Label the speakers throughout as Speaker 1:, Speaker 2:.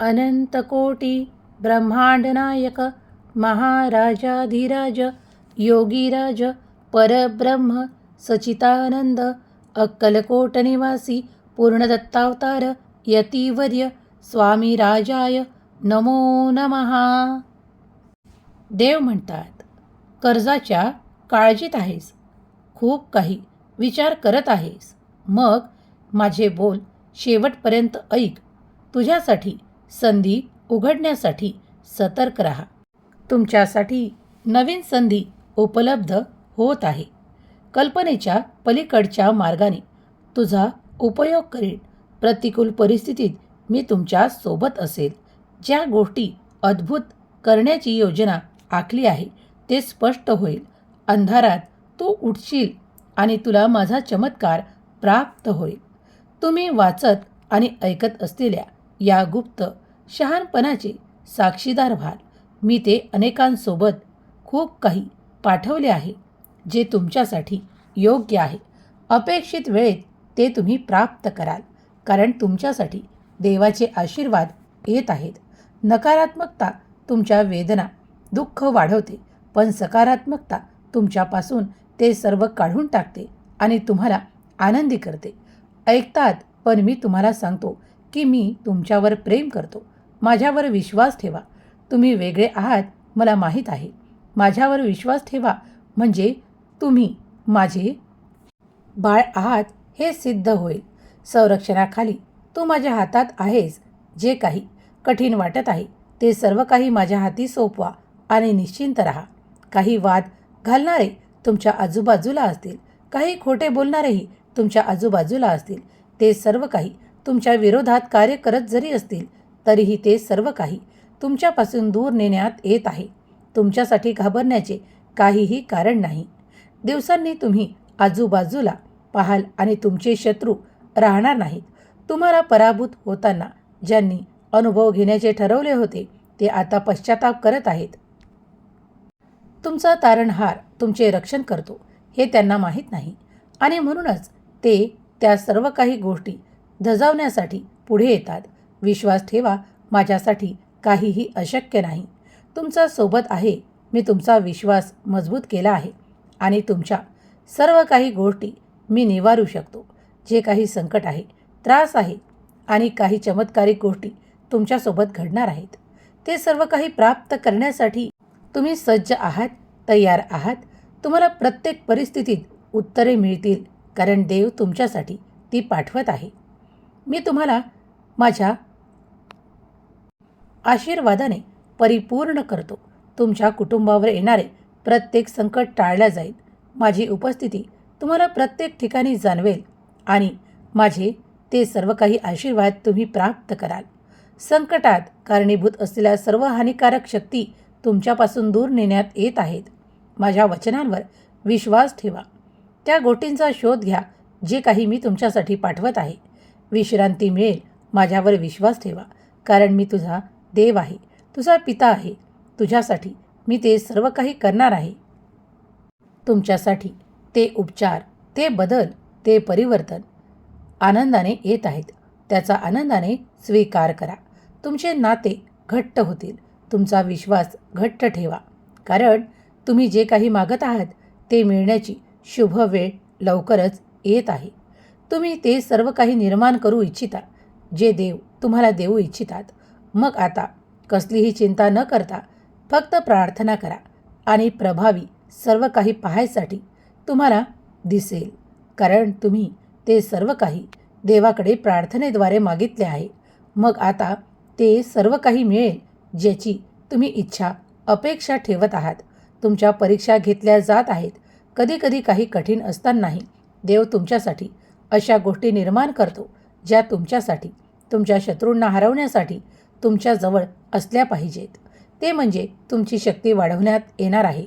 Speaker 1: अनंतकोटी ब्रह्मांडनायक महाराजाधिराज योगीराज परब्रह्म सचितानंद अक्कलकोट निवासी पूर्णदत्तावतार यतीवर्य स्वामी राजाय नमो. नमहा देव म्हणतात कर्जाच्या काळजीत आहेस खूप काही विचार करत आहेस. मग माझे बोल शेवटपर्यंत ऐक. तुझ्यासाठी संधी उघडण्यासाठी सतर्क राहा. तुमच्यासाठी नवीन संधी उपलब्ध होत आहे. कल्पनेच्या पलीकडच्या मार्गाने तुझा उपयोग करेन. प्रतिकूल परिस्थितीत मी तुमच्यासोबत असेल. ज्या गोष्टी अद्भुत करण्याची योजना आखली आहे ते स्पष्ट होईल. अंधारात तू उठशील आणि तुला माझा चमत्कार प्राप्त होईल. तुम्ही वाचत आणि ऐकत असलेल्या या गुप्त शहाणपणाचे साक्षीदार व्हाल. मी ते अनेकांसोबत खूप काही पाठवले आहे जे तुमच्यासाठी योग्य आहे. अपेक्षित वेळेत ते तुम्ही प्राप्त कराल कारण तुमच्यासाठी देवाचे आशीर्वाद येत आहेत. नकारात्मकता तुमच्या वेदना दुःख वाढवते पण सकारात्मकता तुमच्यापासून ते सर्व काढून टाकते आणि तुम्हाला आनंदी करते. ऐकतात पण मी तुम्हाला सांगतो की मी तुमच्यावर प्रेम करतो. माझ्यावर विश्वास ठेवा. तुम्ही वेगळे आहात मला माहीत आहे. माझ्यावर विश्वास ठेवा म्हणजे तुम्ही माझे बाळ आहात हे सिद्ध होईल. संरक्षणाखाली तू माझ्या हातात आहेस जे काही कठीण वाटत आहे ते सर्व काही माझ्या हाती सोपवा आणि निश्चिंत राहा. काही वाद घालणारे तुमच्या आजूबाजूला असतील. काही खोटे बोलणारेही तुमच्या आजूबाजूला असतील. ते सर्व काही तुमच्या विरोधात कार्य करत जरी असतील तरीही ते सर्व काही तुमच्यापासून दूर नेण्यात येत आहे. तुमच्यासाठी घाबरण्याचे काहीही कारण नाही. दिवसांनी तुम्ही आजूबाजूला पाहाल आणि तुमचे शत्रू राहणार नाहीत. तुम्हाला पराभूत होताना ज्यांनी अनुभव घेण्याचे ठरवले होते ते आता पश्चाताप करत आहेत. तुमचा तारणहार तुमचे रक्षण करतो हे त्यांना माहीत नाही. आणि म्हणूनच ते त्या सर्व काही गोष्टी धजावण्यासाठी पुढे येतात. विश्वास ठेवा माझ्यासाठी काहीही अशक्य नाही. तुमचा सोबत आहे. मी तुमचा विश्वास मजबूत केला आहे आणि तुमच्या सर्व काही गोष्टी मी निवारू शकतो. जे काही संकट आहे त्रास आहे आणि काही चमत्कारिक गोष्टी तुमच्यासोबत घडणार आहेत. ते सर्व काही प्राप्त करण्यासाठी तुम्ही सज्ज आहात तयार आहात. तुम्हाला प्रत्येक परिस्थितीत उत्तरे मिळतील कारण देव तुमच्यासाठी ती पाठवत आहे. मी तुम्हाला माझ्या आशीर्वादाने परिपूर्ण करतो. तुमच्या कुटुंबावर येणारे प्रत्येक संकट टाळल्या जाईल. माझी उपस्थिती तुम्हाला प्रत्येक ठिकाणी जाणवेल आणि माझे ते सर्व काही आशीर्वाद तुम्ही प्राप्त कराल. संकटात कारणीभूत असलेल्या सर्व हानिकारक शक्ती तुमच्यापासून दूर नेण्यात येत आहेत. माझ्या वचनांवर विश्वास ठेवा. त्या गोष्टींचा शोध घ्या जे काही मी तुमच्यासाठी पाठवत आहे. विश्रांती मिळेल. माझ्यावर विश्वास ठेवा कारण मी तुझा देव आहे. तुझा पिता आहे. तुझ्यासाठी मी ते सर्व काही करणार आहे. तुमच्यासाठी ते उपचार ते बदल ते परिवर्तन आनंदाने येत आहेत. त्याचा आनंदाने स्वीकार करा. तुमचे नाते घट्ट होतील. तुमचा विश्वास घट्ट ठेवा. कारण तुम्ही जे काही मागत आहात ते मिळण्याची शुभ वेळ लवकरच येत आहे. तुम्ही ते सर्व काही निर्माण करू इच्छिता जे देव तुम्हाला देऊ इच्छितात. मग आता कसलीही चिंता न करता फक्त प्रार्थना करा आणि प्रभावी सर्व काही पाहायसाठी तुम्हाला दिसेल. कारण तुम्ही ते सर्व काही देवाकडे प्रार्थनेद्वारे मागितले आहे. मग आता ते सर्व काही मिळेल ज्याची तुम्ही इच्छा अपेक्षा ठेवत आहात. तुमच्या परीक्षा घेतल्या जात आहेत. कधीकधी काही कठीण असतानाही देव तुमच्यासाठी अशा गोष्टी निर्माण करतो ज्या तुमच्यासाठी तुमच्या शत्रूंना हरवण्यासाठी तुमच्याजवळ असल्या पाहिजेत. ते म्हणजे तुमची शक्ती वाढवण्यात येणार आहे.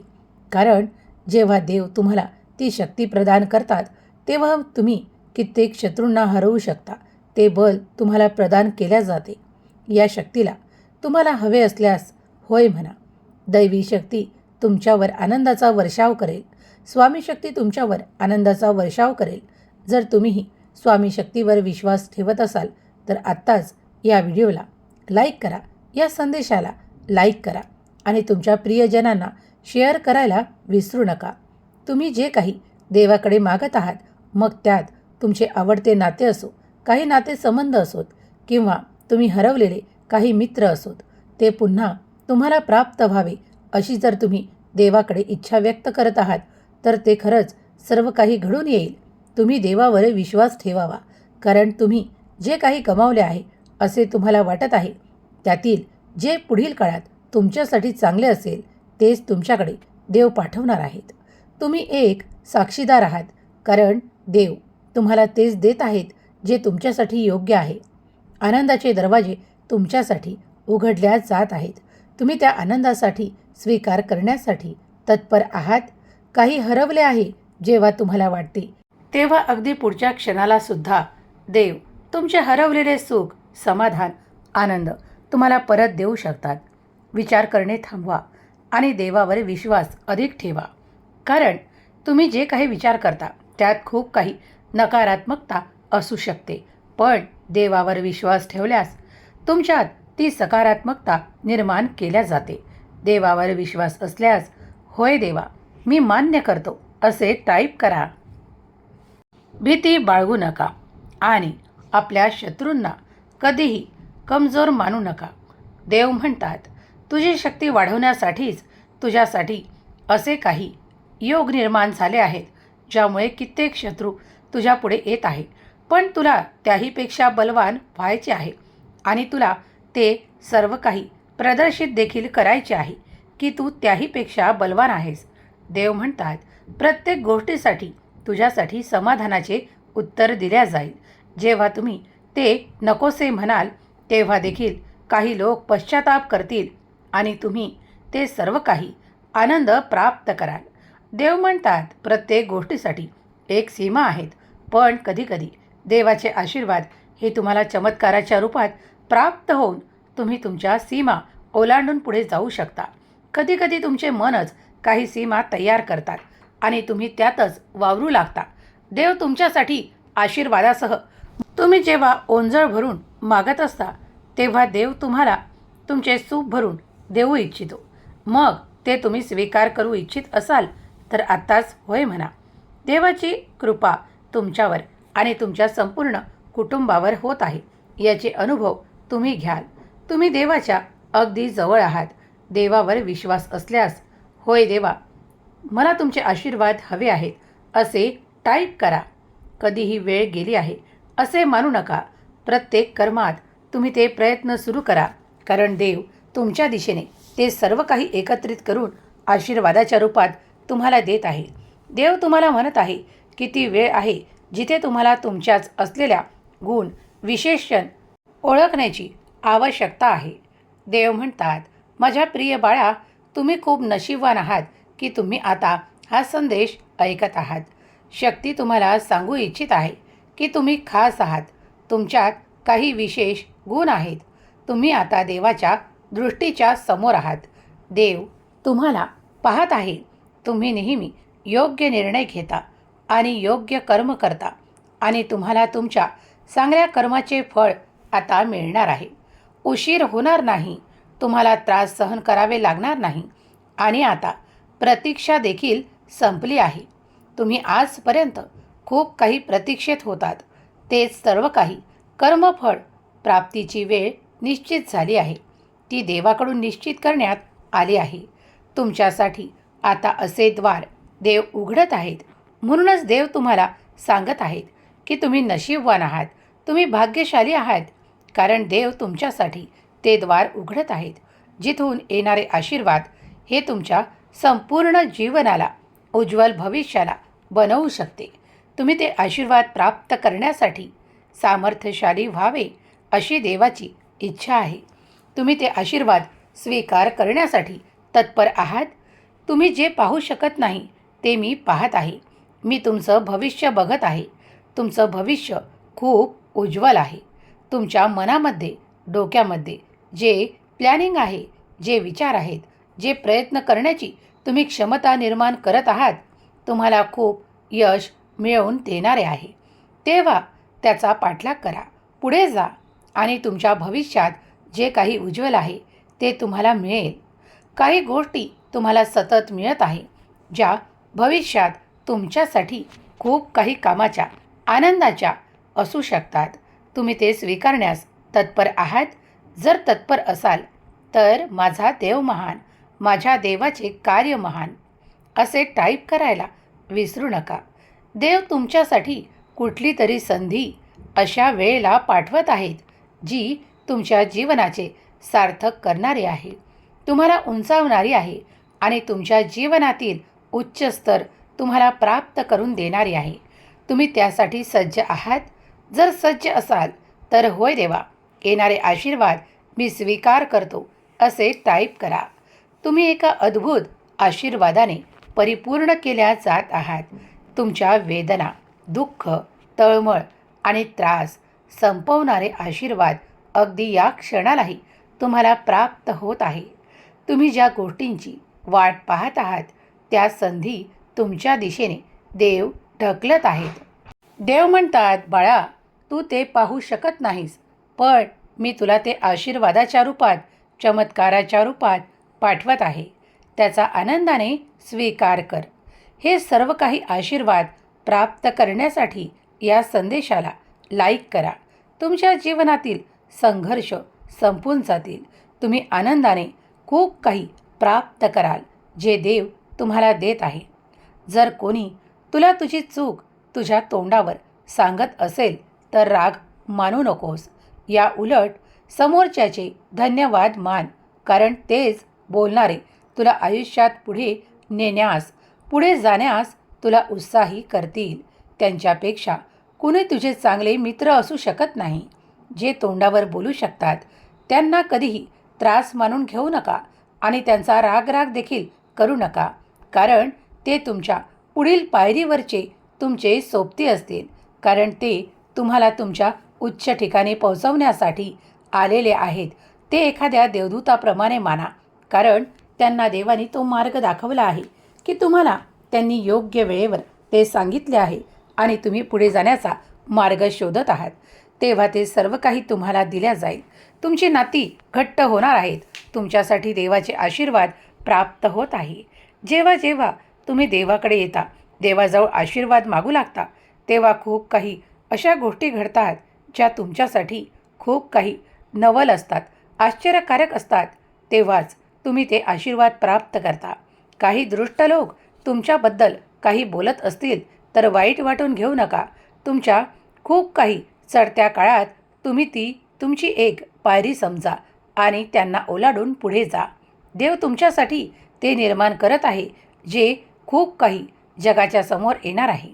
Speaker 1: कारण जेव्हा देव तुम्हाला ती शक्ती प्रदान करतात तेव्हा तुम्ही कित्येक शत्रूंना हरवू शकता. ते बल तुम्हाला प्रदान केल्या जाते. या शक्तीला तुम्हाला हवे असल्यास होय म्हणा. दैवी शक्ती तुमच्यावर आनंदाचा वर्षाव करेल. स्वामी शक्ती तुमच्यावर आनंदाचा वर्षाव करेल. जर तुम्हीही स्वामी शक्तीवर विश्वास ठेवत असाल तर आत्ताच या व्हिडिओला लाईक करा या संदेशाला लाईक करा आणि तुमच्या प्रियजनांना शेअर करायला विसरू नका. तुम्ही जे काही देवाकडे मागत आहात मग त्यात तुमचे आवडते नाते असो काही नाते संबंध असोत किंवा तुम्ही हरवलेले काही मित्र असोत ते पुन्हा तुम्हाला प्राप्त व्हावे अशी जर तुम्ही देवाकडे इच्छा व्यक्त करत आहात तर ते खरंच सर्व काही घडून येईल. तुम्ही देवावर विश्वास ठेवावा. कारण तुम्ही जे काही कमावले आहे असे तुम्हाला वाटत आहे त्यातील जे पुढील काळात तुमच्यासाठी चांगले असेल तेच तुमच्याकडे देव पाठवणार आहेत. तुम्ही एक साक्षीदार आहात कारण देव तुम्हाला तेच देत आहेत जे तुमच्यासाठी योग्य आहे. आनंदाचे दरवाजे तुमच्यासाठी उघडल्या जात आहेत. तुम्ही त्या आनंदासाठी स्वीकार करण्यासाठी तत्पर आहात. काही हरवले आहे जेव्हा तुम्हाला वाटते तेव्हा अगदी पुढच्या क्षणाला सुद्धा. देव तुमचे हरवलेले सुख समाधान आनंद तुम्हाला परत देऊ शकतात. विचार करणे थांबवा आणि देवावर विश्वास अधिक ठेवा. कारण तुम्ही जे काही विचार करता त्यात खूप काही नकारात्मकता असू शकते. पण देवावर विश्वास ठेवल्यास तुमच्यात ती सकारात्मकता निर्माण केल्या जाते. देवावर विश्वास असल्यास होय देवा मी मान्य करतो असे टाईप करा. भीती बाळगू नका आणि आपल्या शत्रूंना कधीही कमजोर मानू नका. देव म्हणतात तुझी शक्ती वाढवण्यासाठीच तुझ्यासाठी असे काही योग निर्माण झाले आहेत ज्यामुळे कित्येक शत्रू तुझ्यापुढे येत आहे. पण तुला त्याहीपेक्षा बलवान व्हायचे आहे आणि तुला ते सर्व काही प्रदर्शित देखील करायचे आहे की तू त्याहीपेक्षा बलवान आहेस. देव म्हणतात प्रत्येक गोष्टीसाठी तुझ्यासाठी समाधानाचे उत्तर दिल्या जाईल. जेव्हा तुम्ही ते नकोसे म्हणाल तेव्हा देखील काही लोक पश्चाताप करतील आणि तुम्ही ते सर्व काही आनंद प्राप्त कराल. देव म्हणतात प्रत्येक गोष्टीसाठी एक सीमा आहेत पण कधीकधी देवाचे आशीर्वाद हे तुम्हाला चमत्काराच्या रूपात प्राप्त होऊन तुम्ही तुमच्या सीमा ओलांडून पुढे जाऊ शकता. कधीकधी तुमचे मनच काही सीमा तयार करतात. आणि तुम्ही त्यातच वावरू लागता. देव तुमच्यासाठी आशीर्वादासह. तुम्ही जेव्हा ओंजळ भरून मागत असता तेव्हा देव तुम्हाला तुमचे सूप भरून देऊ इच्छितो. मग ते तुम्ही स्वीकार करू इच्छित असाल तर आत्ताच होय म्हणा. देवाची कृपा तुमच्यावर आणि तुमच्या संपूर्ण कुटुंबावर होत आहे. याचे अनुभव तुम्ही घ्याल. तुम्ही देवाच्या अगदी जवळ आहात. देवावर विश्वास असल्यास होय देवा मला तुमचे आशीर्वाद हवे आहेत असे टाईप करा. कधीही वेळ गेली आहे असे मानू नका. प्रत्येक कर्मात तुम्ही ते प्रयत्न सुरू करा कारण देव तुमच्या दिशेने ते सर्व काही एकत्रित करून आशीर्वादाच्या रूपात तुम्हाला देत आहे. देव तुम्हाला म्हणत आहे किती वेळ आहे जिथे तुम्हाला तुमच्याच असलेल्या गुण विशेषण ओळखण्याची आवश्यकता आहे. देव म्हणतात माझ्या प्रिय बाळा तुम्ही खूप नशीबवान आहात. की तुम्ही आता हा संदेश ऐकत आहात. शक्ती तुम्हाला सांगू इच्छित आहे की तुम्ही खास आहात. तुमच्यात काही विशेष गुण आहेत. तुम्ही आता देवाच्या दृष्टीच्या समोर आहात. देव तुम्हाला पाहत आहे. तुम्ही नेहमी योग्य निर्णय घेता आणि योग्य कर्म करता आणि तुम्हाला तुमच्या चांगल्या कर्माचे फळ आता मिळणार आहे. उशीर होणार नाही. तुम्हाला त्रास सहन करावे लागणार नाही. आणि आता प्रतीक्षा देखील संपली आहे. तुम्ही आजपर्यंत खूप काही प्रतीक्षेत होतात. तेच सर्व काही कर्मफळ प्राप्तीची वेळ निश्चित झाली आहे. ती देवाकडून निश्चित करण्यात आली आहे. तुमच्यासाठी आता असे द्वार देव उघडत आहेत. म्हणूनच देव तुम्हाला सांगत आहेत की तुम्ही नशीबवान आहात. तुम्ही भाग्यशाली आहात. कारण देव तुमच्यासाठी ते द्वार उघडत आहेत. जिथून येणारे आशीर्वाद हे तुमच्या संपूर्ण जीवनाला उज्ज्वल भविष्याला बनवू शकते. तुम्ही ते आशीर्वाद प्राप्त करण्यासाठी सामर्थ्यशाली व्हावे अशी देवाची इच्छा आहे. तुम्ही ते आशीर्वाद स्वीकार करण्यासाठी तत्पर आहात. तुम्ही जे पाहू शकत नाही ते मी पाहत आहे. मी तुमचं भविष्य बघत आहे. तुमचं भविष्य खूप उज्ज्वल आहे. तुमच्या मनामध्ये डोक्यामध्ये जे प्लॅनिंग आहे जे विचार आहेत जे प्रयत्न करण्याची तुम्ही क्षमता निर्माण करत आहात तुम्हाला खूप यश मिळवून देणारे आहे. तेव्हा त्याचा पाठलाग करा. पुढे जा आणि तुमच्या भविष्यात जे काही उज्ज्वल आहे ते तुम्हाला मिळेल. काही गोष्टी तुम्हाला सतत मिळत आहे ज्या भविष्यात तुमच्यासाठी खूप काही कामाच्या आनंदाच्या असू शकतात. तुम्ही ते स्वीकारण्यास तत्पर आहात. जर तत्पर असाल तर माझा देव महान. माझ्या देवाचे कार्य महान. असे टाईप करायला विसरू नका. देव तुमच्यासाठी कुठली तरी संधी अशा वेळेला पाठवत आहेत जी तुमच्या जीवनाचे सार्थक करणारी आहे. तुम्हाला उंचावणारी आहे आणि तुमच्या जीवनातील उच्च स्तर तुम्हाला प्राप्त करून देणारी आहे. तुम्ही त्यासाठी सज्ज आहात. जर सज्ज असाल तर होय देवा येणारे आशीर्वाद मी स्वीकार करतो असे टाईप करा. तुम्ही एका अद्भुत आशीर्वादाने परिपूर्ण केल्या जात आहात. तुमच्या वेदना दुःख तळमळ आणि त्रास संपवणारे आशीर्वाद अगदी या क्षणालाही तुम्हाला प्राप्त होत आहे. तुम्ही ज्या गोष्टींची वाट पाहत आहात त्या संधी तुमच्या दिशेने देव ढकलत आहेत. देव म्हणतात बाळा तू ते पाहू शकत नाहीस पण मी तुला ते आशीर्वादाच्या रूपात चमत्काराच्या रूपात पाठवत आहे. त्याचा आनंदाने स्वीकार कर. हे सर्व काही आशीर्वाद प्राप्त करण्यासाठी या संदेशाला लाईक करा. तुमच्या जीवनातील संघर्ष संपून जातील. तुम्ही आनंदाने खूप काही प्राप्त कराल जे देव तुम्हाला देत आहे. जर कोणी तुला तुझी चूक तुझ्या तोंडावर सांगत असेल तर राग मानू नकोस. या उलट समोरच्याचे धन्यवाद मान कारण तेच बोलणारे तुला आयुष्यात पुढे नेण्यास पुढे जाण्यास तुला उत्साही करतील. त्यांच्यापेक्षा कुणी तुझे चांगले मित्र असू शकत नाही. जे तोंडावर बोलू शकतात त्यांना कधीही त्रास मानून घेऊ नका आणि त्यांचा राग राग देखील करू नका. कारण ते तुमच्या पुढील पायरीवरचे तुमचे सोबती असतील. कारण ते तुम्हाला तुमच्या उच्च ठिकाणी पोहोचवण्यासाठी आलेले आहेत. ते एखाद्या देवदूताप्रमाणे माना. कारण त्यांना देवाने तो मार्ग दाखवला आहे की तुम्हाला त्यांनी योग्य वेळेवर ते सांगितले आहे आणि तुम्ही पुढे जाण्याचा मार्ग शोधत आहात. तेव्हा ते सर्व काही तुम्हाला दिल्या जाईल. तुमची नाती घट्ट होणार आहेत. तुमच्यासाठी देवाचे आशीर्वाद प्राप्त होत आहे. जेव्हा जेव्हा तुम्ही देवाकडे येता देवाजवळ आशीर्वाद मागू लागता तेव्हा खूप काही अशा गोष्टी घडतात ज्या तुमच्यासाठी खूप काही नवल असतात आश्चर्यकारक असतात. तेव्हाच तुम्ही ते आशीर्वाद प्राप्त करता. काही दृष्ट लोक तुमच्याबद्दल काही बोलत असतील तर वाईट वाटून घेऊ नका. तुमच्या खूप काही चढत्या काळात तुम्ही ती तुमची एक पायरी समजा आणि त्यांना ओलाडून पुढे जा. देव तुमच्यासाठी ते निर्माण करत आहे जे खूप काही जगाच्या समोर येणार आहे.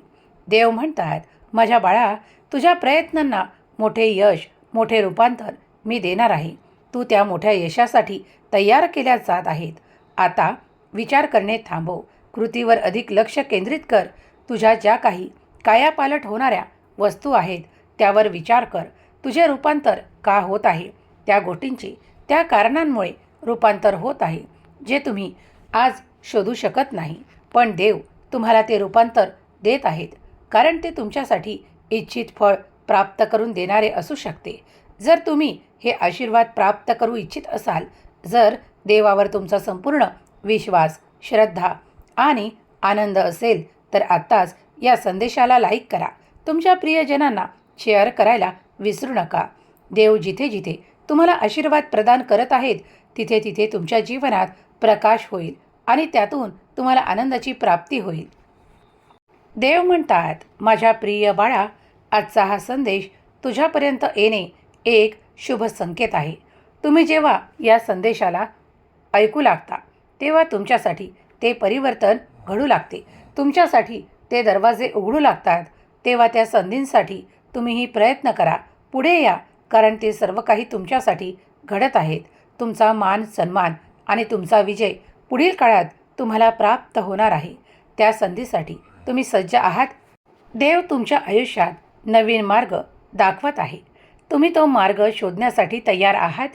Speaker 1: देव म्हणतात माझ्या बाळा तुझ्या प्रयत्नांना मोठे यश मोठे रूपांतर मी देणार आहे. तू त्या मोठ्या यशासाठी तयार केल्या जात आहेत. आता विचार करणे थांबव. कृतीवर अधिक लक्ष केंद्रित कर. तुझ्या ज्या काही कायापालट होणाऱ्या वस्तू आहेत त्यावर विचार कर. तुझे रूपांतर का होत आहे? त्या गोष्टींचे त्या कारणांमुळे रूपांतर होत आहे जे तुम्ही आज शोधू शकत नाही. पण देव तुम्हाला ते रूपांतर देत आहेत कारण ते तुमच्यासाठी इच्छित फळ प्राप्त करून देणारे असू शकते. जर तुम्ही हे आशीर्वाद प्राप्त करू इच्छित असाल जर देवावर तुमचा संपूर्ण विश्वास श्रद्धा आणि आनंद असेल तर आत्ताच या संदेशाला लाईक करा. तुमच्या प्रियजनांना शेअर करायला विसरू नका. देव जिथे जिथे तुम्हाला आशीर्वाद प्रदान करत आहेत तिथे तिथे तुमच्या जीवनात प्रकाश होईल आणि त्यातून तुम्हाला आनंदाची प्राप्ती होईल. देव म्हणतात माझ्या प्रिय बाळा आजचा हा संदेश तुझ्यापर्यंत येणे एक शुभ संकेत आहे. तुम्ही जेव्हा या संदेशाला ऐकू लागता तेव्हा तुमच्यासाठी ते परिवर्तन घडू लागते. तुमच्यासाठी ते दरवाजे उघडू लागतात तेव्हा त्या संधींसाठी तुम्हीही प्रयत्न करा. पुढे या कारण ते सर्व काही तुमच्यासाठी घडत आहेत. तुमचा मान सन्मान आणि तुमचा विजय पुढील काळात तुम्हाला प्राप्त होणार आहे. त्या संधीसाठी तुम्ही सज्ज आहात. देव तुमच्या आयुष्यात नवीन मार्ग दाखवत आहे. तुम्ही तो मार्ग शोधण्यासाठी तयार आहात?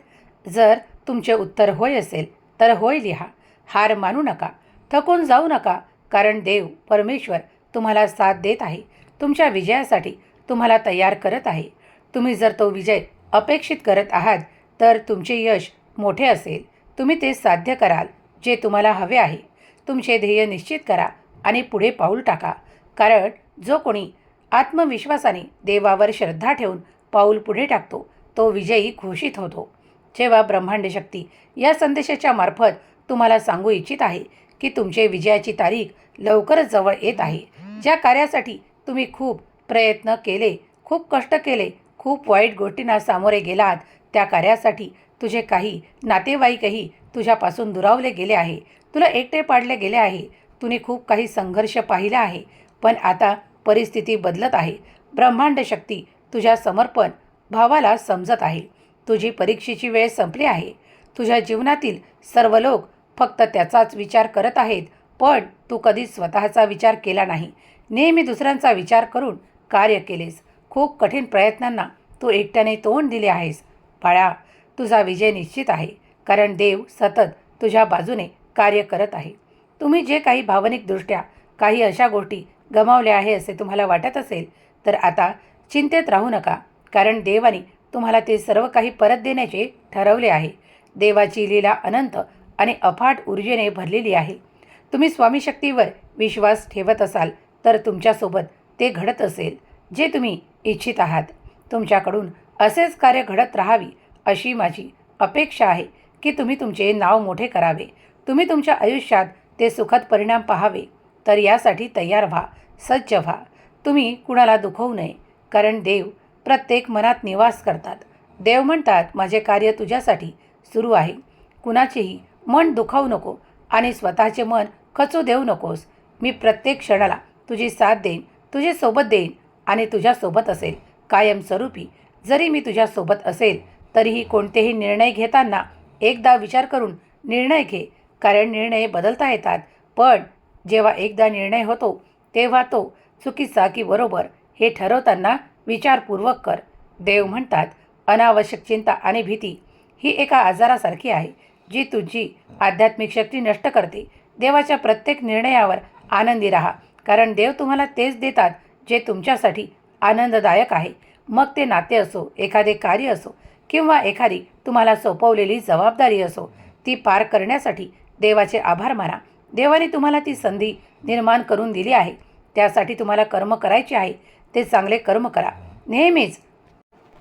Speaker 1: जर तुमचे उत्तर होय असेल तर होय लिहा. हार मानू नका. थकून जाऊ नका कारण देव परमेश्वर तुम्हाला साथ देत आहे. तुमच्या विजयासाठी तुम्हाला तयार करत आहे. तुम्ही जर तो विजय अपेक्षित करत आहात तर तुमचे यश मोठे असेल. तुम्ही ते साध्य कराल जे तुम्हाला हवे आहे. तुमचे ध्येय निश्चित करा आणि पुढे पाऊल टाका. कारण जो कोणी आत्मविश्वासाने देवावर श्रद्धा ठेवून पाऊल पुढे टाकतो. तो विजयी घोषित होतो. जेव्हा ब्रह्मांड शक्ती या संदेशाच्या मार्फत तुम्हाला सांगू इच्छित आहे की तुमचे विजयाची तारीख लवकरच जवळ येत आहे. ज्या कार्यासाठी तुम्ही खूप प्रयत्न केले खूप कष्ट केले खूप वाईट गोष्टींना सामोरे गेलात त्या कार्यासाठी तुझे काही नातेवाईकही तुझ्यापासून दुरावले गेले आहे. तुला एकटे पाडले गेले आहे. तुने खूप काही संघर्ष पाहिला आहे. पण आता परिस्थिती बदलत आहे. ब्रह्मांड शक्ती तुझ्या समर्पण भावाला समजत आहे. तुझी परीक्षेची वेळ संपली आहे. तुझ्या जीवनातील सर्व लोक फक्त त्याचाच विचार करत आहेत पण तू कधीच स्वतःचा विचार केला नाही. नेहमी दुसऱ्यांचा विचार करून कार्य केलेस. खूप कठीण प्रयत्नांना तू एकट्याने तोंड दिले आहेस. बाळा तुझा विजय निश्चित आहे कारण देव सतत तुझ्या बाजूने कार्य करत आहे. तुम्ही जे काही भावनिकदृष्ट्या काही अशा गोष्टी गमावल्या आहे असे तुम्हाला वाटत असेल तर आता चिंतेत राहू नका कारण देवाने तुम्हाला ते सर्व काही परत देण्याचे ठरवले आहे. देवाची लीला अनंत आणि अफाट ऊर्जेने भरलेली आहे. तुम्ही स्वामी शक्तीवर विश्वास ठेवत असाल तर तुमच्यासोबत ते घडत असेल जे तुम्ही इच्छित आहात. तुमच्याकडून असेच कार्य घडत राहावी अशी माझी अपेक्षा आहे की तुम्ही तुमचे नाव मोठे करावे. तुम्ही तुमच्या आयुष्यात ते सुखद परिणाम पाहावे. तर यासाठी तयार व्हा सज्ज व्हा. तुम्ही कुणाला दुखवू नये कारण देव प्रत्येक मनात निवास करतात. देव म्हणतात माझे कार्य तुझ्यासाठी सुरू आहे. कुणाचेही मन दुखावू नको आणि स्वतःचे मन खचू देऊ नकोस. मी प्रत्येक क्षणाला तुझी साथ देईन तुझे सोबत देईन आणि तुझ्यासोबत असेल. कायमस्वरूपी जरी मी तुझ्यासोबत असेल तरीही कोणतेही निर्णय घेताना एकदा विचार करून निर्णय घे. कारण निर्णय बदलता येतात. पण जेव्हा एकदा निर्णय होतो तेव्हा तो चुकीचा की बरोबर हे ठरवताना विचारपूर्वक कर. देव म्हणतात अनावश्यक चिंता आणि भीती ही एका आजारासारखी आहे जी तुझी आध्यात्मिक शक्ती नष्ट करते. देवाच्या प्रत्येक निर्णयावर आनंदी राहा कारण देव तुम्हाला तेच देतात जे तुमच्यासाठी आनंददायक आहे. मग ते नाते असो एखादे कार्य असो किंवा एखादी तुम्हाला सोपवलेली जबाबदारी असो ती पार करण्यासाठी देवाचे आभार माना. देवाने तुम्हाला ती संधी निर्माण करून दिली आहे. त्यासाठी तुम्हाला कर्म करायचे आहे. ते चांगले कर्म करा. नेहमीच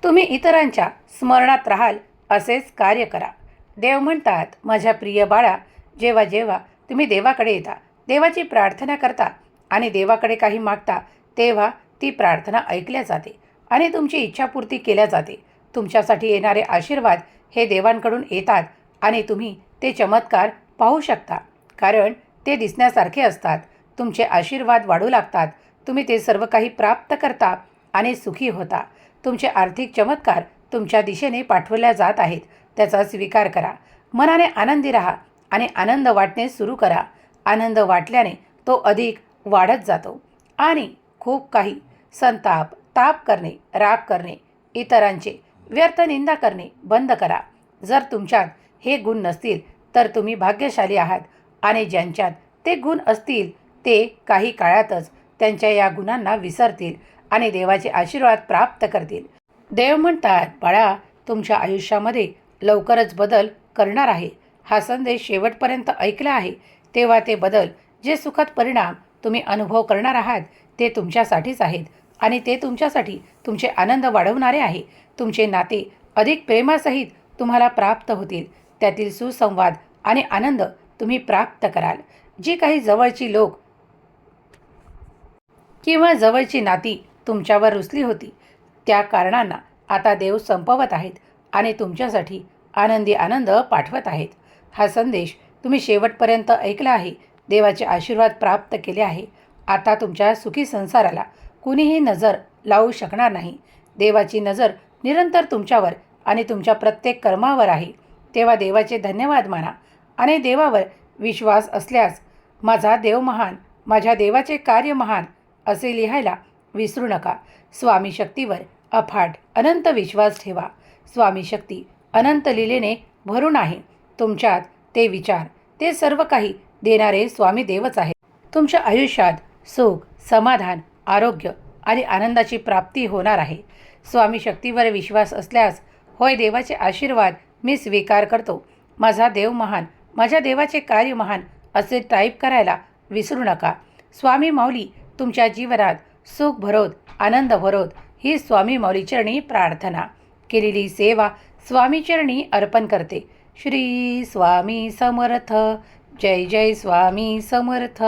Speaker 1: तुम्ही इतरांच्या स्मरणात राहाल असेच कार्य करा. देव म्हणतात माझ्या प्रिय बाळा जेव्हा जेव्हा तुम्ही देवाकडे येता देवाची प्रार्थना करता आणि देवाकडे काही मागता तेव्हा ती प्रार्थना ऐकल्या जाते आणि तुमची इच्छापूर्ती केल्या जाते. तुमच्यासाठी येणारे आशीर्वाद हे देवांकडून येतात आणि तुम्ही ते चमत्कार पाहू शकता. कारण ते दिसण्यासारखे असतात. तुमचे आशीर्वाद वाढू लागतात तुम्ही ते सर्व काही प्राप्त करता आणि सुखी होता. तुमचे आर्थिक चमत्कार तुमच्या दिशेने पाठवल्या जात आहेत. त्याचा स्वीकार करा. मनाने आनंदी राहा आणि आनंद वाटणे सुरू करा. आनंद वाटल्याने तो अधिक वाढत जातो. आणि खूप काही संताप ताप करणे राग करणे इतरांचे व्यर्थ निंदा करणे बंद करा. जर तुमच्यात हे गुण नसतील तर तुम्ही भाग्यशाली आहात आणि ज्यांच्यात ते गुण असतील ते काही काळातच त्यांच्या या गुणांना विसरतील आणि देवाचे आशीर्वाद प्राप्त करतील. देव म्हणतात बाळा तुमच्या आयुष्यामध्ये लवकरच बदल करणार आहे. हा संदेश शेवटपर्यंत ऐकला आहे. तेव्हा ते बदल जे सुखद परिणाम तुम्ही अनुभव करणार आहात ते तुमच्यासाठीच आहेत. आणि ते तुमच्यासाठी तुमचे आनंद वाढवणारे आहे. तुमचे नाते अधिक प्रेमासहित तुम्हाला प्राप्त होतील. त्यातील सुसंवाद आणि आनंद तुम्ही प्राप्त कराल. जी काही जवळची लोक किंवा जवळची नाती तुमच्यावर रुसली होती. त्या कारणांना आता देव संपवत आहेत आणि तुमच्यासाठी आनंदी आनंद पाठवत आहेत. हा संदेश तुम्ही शेवटपर्यंत ऐकला आहे. देवाचे आशीर्वाद प्राप्त केले आहे. आता तुमच्या सुखी संसाराला कुणीही नजर लावू शकणार नाही. देवाची नजर निरंतर तुमच्यावर आणि तुमच्या प्रत्येक कर्मावर आहे. तेव्हा देवाचे धन्यवाद माना आणि देवावर विश्वास असल्यास माझा देव महान माझ्या देवाचे कार्य महान असे लिहायला विसरू नका. स्वामी शक्तीवर अफाट अनंत विश्वास ठेवा. स्वामी शक्ती अनंत लिलेने भरून आहे. तुमच्यात ते विचार ते सर्व काही देणारे स्वामी देवच आहेत. तुमच्या आयुष्यात सुख समाधान आरोग्य आणि आनंदाची प्राप्ती होणार आहे. स्वामी शक्तीवर विश्वास असल्यास होय देवाचे आशीर्वाद मी स्वीकार करतो. माझा देव महान माझ्या देवाचे कार्य महान असे टाईप करायला विसरू नका. स्वामी माऊली तुमच्या जीवनात सुख भरोत आनंद भरोत ही स्वामी मौलीचरणी प्रार्थना. केलेली सेवा स्वामीचरणी अर्पण करते. श्री स्वामी समर्थ. जय जय स्वामी समर्थ.